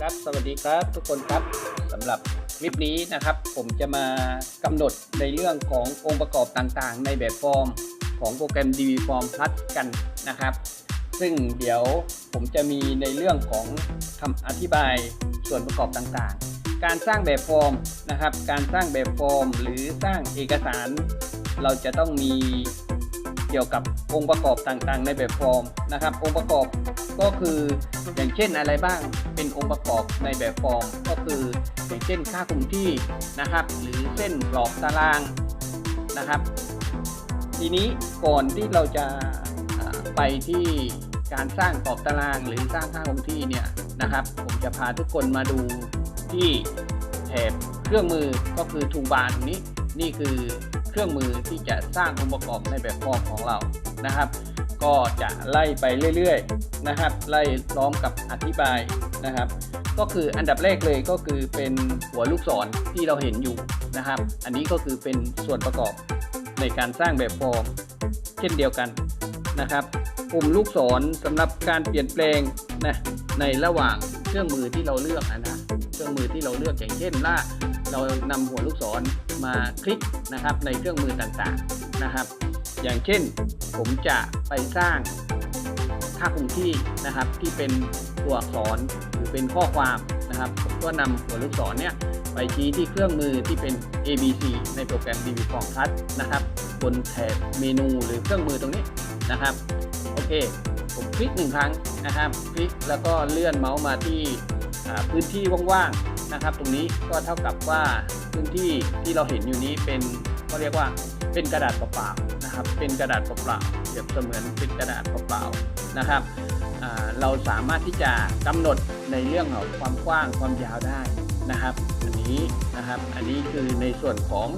ครับสวัสดีครับทุกคนครับสำหรับคลิปนี้นะครับ ผมจะมากำหนดในเรื่องขององค์ประกอบต่างๆ ในแบบฟอร์มของโปรแกรม DV Form Plus กันนะครับ ซึ่งเดี๋ยวผมจะมีในเรื่องของคำอธิบายส่วนประกอบต่างๆ การสร้างแบบฟอร์มนะครับ การสร้างแบบฟอร์ม หรือสร้างเอกสาร เราจะต้องมี เกี่ยวกับองค์ประกอบต่างๆ ในแบบฟอร์มนะครับ องค์ประกอบก็คืออย่างเช่นอะไรบ้างเป็นองค์ประกอบในแบบฟอร์ม ก็คืออย่างเช่นค่าคงที่นะครับ หรือเส้นกรอบตารางนะครับ ทีนี้ก่อนที่เราจะไปที่การสร้างกรอบตารางหรือสร้างค่าคงที่เนี่ยนะครับ ผมจะพาทุกคนมาดูที่แถบเครื่องมือก็คือทูบาร์ตรงนี้นี่คือ เครื่องมือที่จะสร้างองค์ประกอบในแบบฟอร์มของเรานะครับ ก็จะไล่ไปเรื่อยๆนะครับ ไล่พร้อมกับอธิบายนะครับ ก็คืออันดับแรกเลยก็คือเป็นหัวลูกศรที่เราเห็นอยู่นะครับ อันนี้ก็คือเป็นส่วนประกอบในการสร้างแบบฟอร์มเช่นเดียวกันนะครับปุ่มลูกศรสำหรับการเปลี่ยนแปลงนะในระหว่างเครื่องมือที่เราเลือกอะนะเครื่องมือที่เราเลือกอย่างเช่นว่าเรานำหัวลูกศร มาคลิกนะครับในเครื่องมือต่างๆนะครับ อย่างเช่นผมจะไปสร้างค่าคงที่นะครับที่เป็นตัวอักษรหรือเป็นข้อความนะครับผมก็นำหัวลูกศรเนี่ยไปชี้ที่เครื่องมือที่เป็น ABC ในโปรแกรม DV Form Plus นะครับบนแถบเมนูหรือเครื่องมือตรงนี้นะครับโอเคผมคลิกหนึ่งครั้งนะครับ คลิกแล้วก็เลื่อนเมาส์มาที่พื้นที่ว่างๆ นะครับ ตรงนี้ก็เท่ากับว่าพื้นที่ที่เราเห็นอยู่นี้เป็นก็เรียกว่าเป็นกระดาษเปล่าๆนะครับ เป็นกระดาษเปล่าๆเปรียบเสมือนเป็นกระดาษเปล่าๆนะครับเราสามารถที่จะกำหนดในเรื่องของความกว้างความยาวได้นะครับอันนี้นะครับ อันนี้คือในส่วนของ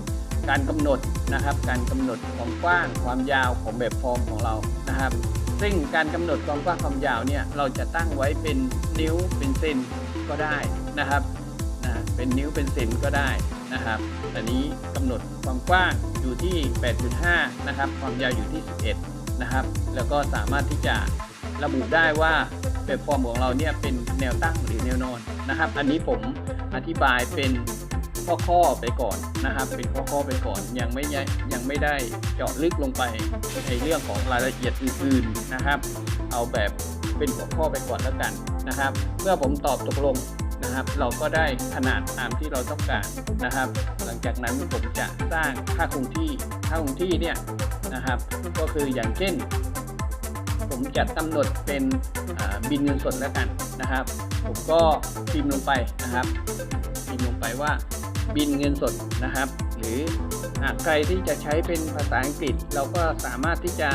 การกำหนดนะครับ การกำหนดความกว้างความยาวของแบบฟอร์มของเรานะครับ ซึ่งการกำหนดความกว้างความยาวเนี่ยเราจะตั้งไว้เป็นนิ้วเป็นเซนก็ได้นะครับ เป็นนิ้วเป็นเซนก็ได้นะครับอันนี้กำหนดความกว้างอยู่ที่ 8.5 นะครับ ความยาวอยู่ที่ 11 นะครับ แล้วก็สามารถที่จะระบุได้ว่าแบบฟอร์มของเราเนี่ยเป็นแนวตั้งหรือแนวนอนนะครับ อันนี้ผมอธิบายเป็นข้อๆไปก่อนนะครับ เป็นข้อๆไปก่อนยังไม่ยยังไม่ได้เจาะลึกลงไปในเรื่องของรายละเอียดอื่นๆนะครับ เอาแบบเป็นหัวข้อไปก่อนแล้วกันนะครับ เมื่อผมตอบตกลง นะครับ เราก็ได้ขนาดตามที่เราต้องการนะครับ หลังจากนั้นผมจะสร้างค่าคงที่ค่าคงที่เนี่ยนะครับ ก็คืออย่างเช่น ผมจะกำหนดเป็นบินเงินสดแล้วกันนะครับ ผมก็พิมพ์ลงไปนะครับพิมพ์ลงไปว่าบินเงินสดนะครับ หรือหากใครที่จะใช้เป็นภาษาอังกฤษ เราก็สามารถที่จะ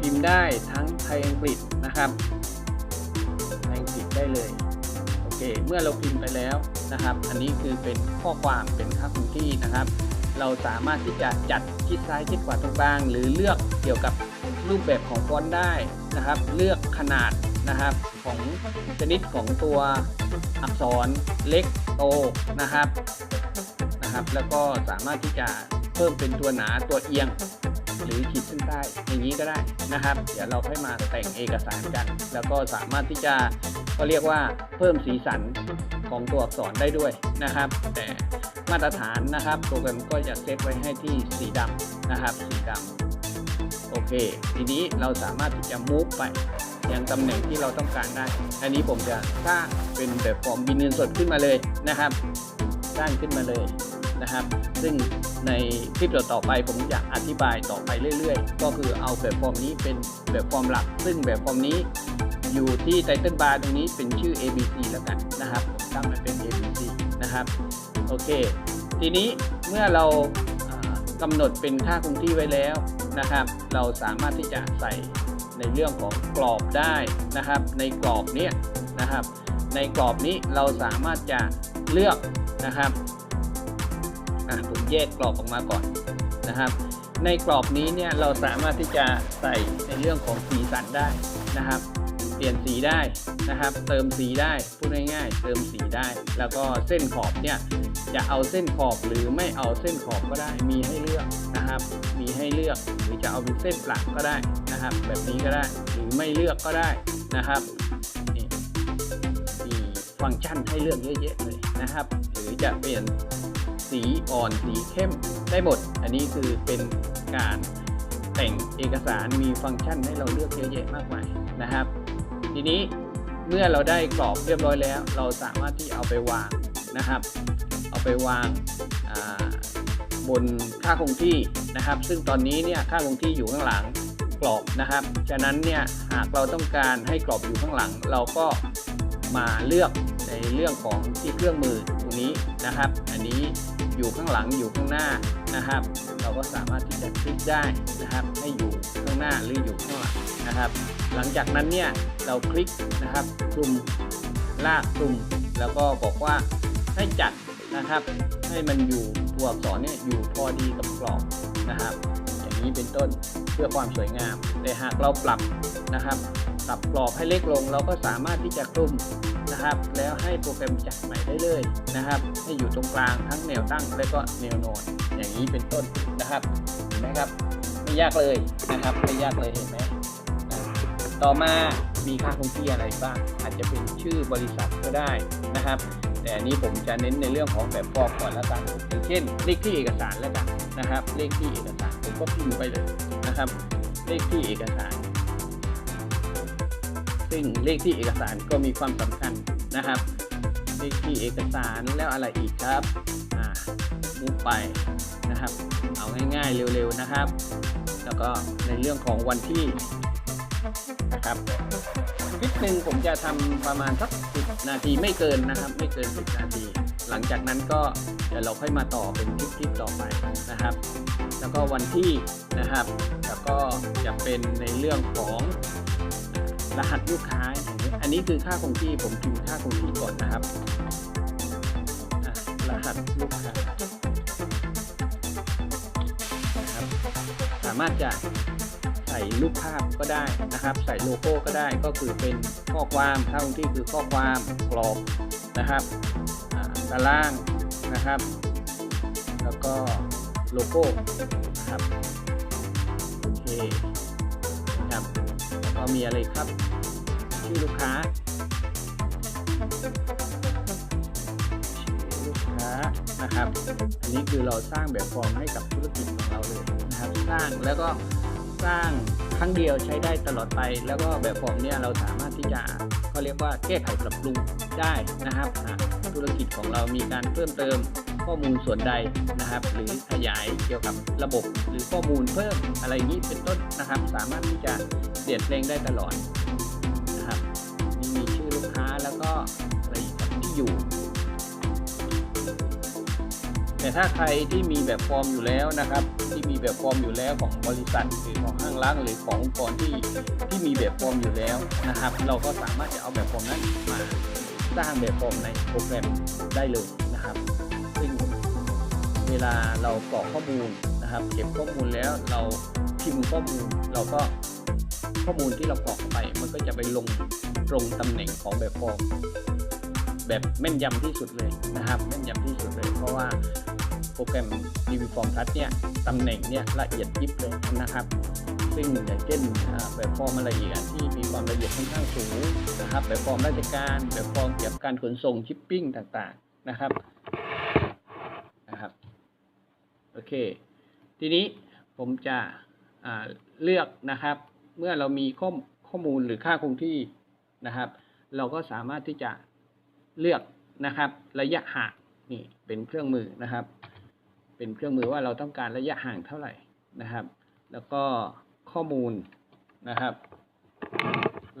พิมพ์ได้ทั้งไทยอังกฤษนะครับ ไทยอังกฤษได้เลย เมื่อเราพิมพ์ไปแล้วนะครับ อันนี้คือเป็นข้อความเป็นค่าคงที่นะครับ เราสามารถที่จะจัดชิดซ้ายชิดขวาตรงกลาง หรือเลือกเกี่ยวกับรูปแบบของฟอนต์ได้นะครับ เลือกขนาดนะครับของชนิดของตัวอักษรเล็กโตนะครับนะครับ แล้วก็สามารถที่จะเพิ่มเป็นตัวหนาตัวเอียง หรือขีดเส้นใต้อย่างนี้ก็ได้นะครับ เดี๋ยวเราค่อยมาแต่งเอกสารกัน แล้วก็สามารถที่จะ ก็เรียกว่าเพิ่มสีสันของตัวอักษรได้ด้วยนะครับ แต่มาตรฐานนะครับ โปรแกรมก็จะเซตไว้ให้ที่สีดำนะครับ สีดำโอเค ทีนี้เราสามารถที่จะมูฟไปยังตำแหน่งที่เราต้องการได้ อันนี้ผมจะสร้างเป็นแบบฟอร์มบินเงินสดขึ้นมาเลยนะครับสร้างขึ้นมาเลยนะครับ ซึ่งในคลิปต่อไปผมจะอธิบายต่อไปเรื่อย ๆ ก็คือเอาแบบฟอร์มนี้เป็นแบบฟอร์มหลัก ซึ่งแบบฟอร์มนี้ อยู่ที่ไตเติลบาร์ตรงนี้เป็นชื่อ ABC แล้วกันนะครับผมตั้งมันเป็น ABC นะครับ โอเค ทีนี้เมื่อเรากำหนดเป็นค่าคงที่ไว้แล้วนะครับ เราสามารถที่จะใส่ในเรื่องของกรอบได้นะครับ ในกรอบนี้นะครับ ในกรอบนี้เราสามารถจะเลือกนะครับผมแยกกรอบออกมาก่อนนะครับ ในกรอบนี้เนี่ยเราสามารถที่จะใส่ในเรื่องของสีสันได้นะครับ ปลี่ยนสีได้นะครับ เติมสีได้พูดง่ายๆ เติมสีได้ แล้วก็เส้นขอบเนี่ยจะเอาเส้นขอบหรือไม่เอาเส้นขอบก็ได้มีให้เลือกนะครับ มีให้เลือกหรือจะเอาเป็นเส้นปลักก็ได้นะครับ แบบนี้ก็ได้หรือไม่เลือกก็ได้นะครับนี่มีฟังก์ชันให้เลือกเยอะแยะเลยนะครับ หรือจะเปลี่ยนสีอ่อนสีเข้มได้หมด อันนี้คือเป็นการแต่งเอกสารมีฟังก์ชันให้เราเลือกเยอะแยะมากมายนะครับ ทีนี้เมื่อเราได้กรอบเรียบร้อยแล้ว เราสามารถที่เอาไปวางนะครับ เอาไปวางาบนค่าคงที่นะครับ ซึ่งตอนนี้เนี่ยค่าคงที่อยู่ข้างหลังกรอบนะครับ ฉะนั้นเนี่ยหากเราต้องการให้กรอบอยู่ข้างหลัง เราก็มาเลือกในเรื่องของที่เครื่องมือตรงนี้นะครับ อันนี้อยู่ข้างหลังอยู่ข้างหน้านะครับ เราก็สามารถที่จะคลิกได้นะครับให้อยู่ หน้าหรืออยู่ข้างหลังนะครับ หลังจากนั้นเนี่ยเราคลิกนะครับคลุมลากคลุมแล้วก็บอกว่าให้จัดนะครับ ให้มันอยู่ตัวอักษรเนี่ยอยู่พอดีกับกรอบนะครับ อย่างนี้เป็นต้นเพื่อความสวยงาม แต่หากเราปรับนะครับปรับกรอบให้เล็กลง เราก็สามารถที่จะคลุมนะครับ แล้วให้โปรแกรมจัดใหม่ได้เลยนะครับ ให้อยู่ตรงกลางทั้งแนวตั้งและก็แนวนอนอย่างนี้เป็นต้นนะครับเห็นไหมครับ ไม่ยากเลยนะครับไม่ยากเลยเห็นไหมต่อมามีค่าคงที่อะไรบ้าง อาจจะเป็นชื่อบริษัทก็ได้นะครับ แต่อันนี้ผมจะเน้นในเรื่องของแบบฟอร์มก่อนแล้วกันอย่างเช่น เลขที่เอกสารแล้วกันนะครับ เลขที่เอกสารผมก็พิมพ์ไปเลยนะครับ เลขที่เอกสาร ซึ่งเลขที่เอกสารก็มีความสำคัญนะครับ เลขที่เอกสารแล้วอะไรอีกครับอ่ามุกไปนะครับ เอาง่ายๆเร็วๆนะครับ แล้วก็ในเรื่องของวันที่นะครับคลิปหนึ่งผมจะทำประมาณสักสิบนาทีไม่เกินนะครับ ไม่เกินสิบนาที หลังจากนั้นก็เดี๋ยวเราค่อยมาต่อเป็นคลิปๆต่อไปนะครับ แล้วก็วันที่นะครับ แล้วก็จะเป็นในเรื่องของรหัสลูกค้าอย่างนี้อันนี้คือค่าคงที่ผมพิมพ์ค่าคงที่ก่อนนะครับรหัสลูกค้าามารถจะใส่รูปภาพก็ได้นะครับ ใส่โลโก้ก็ได้ก็คือเป็นข้อความค่าคงที่คือข้อความกรอบนะครับอ่าตารางนะครับ แล้วก็โลโก้นะครับโอเคนะครับแล้วก็มีอะไรครับชื่อลูกค้า นะครับ อันนี้คือเราสร้างแบบฟอร์มให้กับธุรกิจของเราเลยนะครับ สร้างแล้วก็สร้างครั้งเดียวใช้ได้ตลอดไป แล้วก็แบบฟอร์มเนี่ยเราสามารถที่จะเขาเรียกว่าแก้ไขปรับปรุงได้นะครับหาธุรกิจของเรามีการเพิ่มเติมข้อมูลส่วนใดนะครับ หรือขยายเกี่ยวกับระบบ หรือข้อมูลเพิ่มอะไรอย่างนี้เป็นต้นนะครับ สามารถที่จะเปลี่ยนแปลงได้ตลอดนะครับมีชื่อลูกค้าแล้วก็อะไรอีกครับที่อยู่ แต่ถ้าใครที่มีแบบฟอร์มอยู่แล้วนะครับ ที่มีแบบฟอร์มอยู่แล้วของบริษัทหรือของห้างร้านหรือขององค์กรที่ที่มีแบบฟอร์มอยู่แล้วนะครับ เราก็สามารถจะเอาแบบฟอร์มนั้นมาสร้างแบบฟอร์มในโปรแกรมได้เลยนะครับ ซึ่งเวลาเรากรอกข้อมูลนะครับ เก็บข้อมูลแล้วเราพิมพ์ข้อมูลเราก็ข้อมูลที่เรากรอกไป มันก็จะไปลงตรงตำแหน่งของแบบฟอร์ม แบบแม่นยำที่สุดเลยนะครับแม่นยำที่สุดเลย เพราะว่าโปรแกรม DV Form Plus เนี่ยตำแหน่งเนี่ยละเอียดยิบเลยนะครับ ซึ่งอย่างเช่นแบบฟอร์มอะไรอีกอะที่มีความละเอียดค่อนข้างสูงนะครับแบบฟอร์มราชการแบบฟอร์มเกี่ยวกับการขนส่งชิปปิ้งต่างๆนะครับนะครับโอเค ทีนี้ผมจะเลือกนะครับ เมื่อเรามีข้อข้อมูลหรือค่าคงที่นะครับ เราก็สามารถที่จะ เลือกนะครับ ระยะห่างนี่เป็นเครื่องมือนะครับ เป็นเครื่องมือว่าเราต้องการระยะห่างเท่าไหร่นะครับ แล้วก็ข้อมูลนะครับ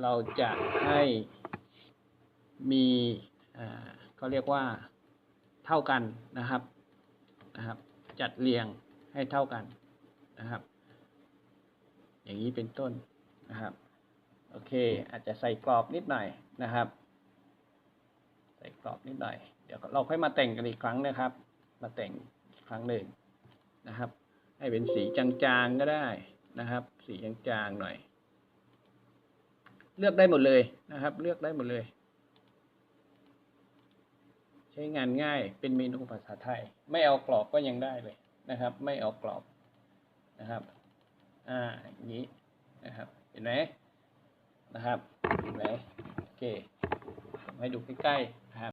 เราจะให้มีอ่าเขาเรียกว่าเท่ากันนะครับนะครับ จัดเรียงให้เท่ากันนะครับ อย่างนี้เป็นต้นนะครับ โอเค อาจจะใส่กรอบนิดหน่อยนะครับ ใส่กรอบนิดหน่อย เดี๋ยวเราค่อยมาแต่งกันอีกครั้งนะครับ มาแต่งอีกครั้งหนึ่งนะครับ ให้เป็นสีจางๆก็ได้นะครับ สีจางๆหน่อย เลือกได้หมดเลยนะครับ เลือกได้หมดเลย ใช้งานง่ายเป็นเมนูภาษาไทย ไม่เอากรอบก็ยังได้เลยนะครับ ไม่เอากรอบนะครับ อ่าอย่างนี้นะครับ เห็นไหมนะครับ เห็นไหมโอเคให้ดูใกล้ๆ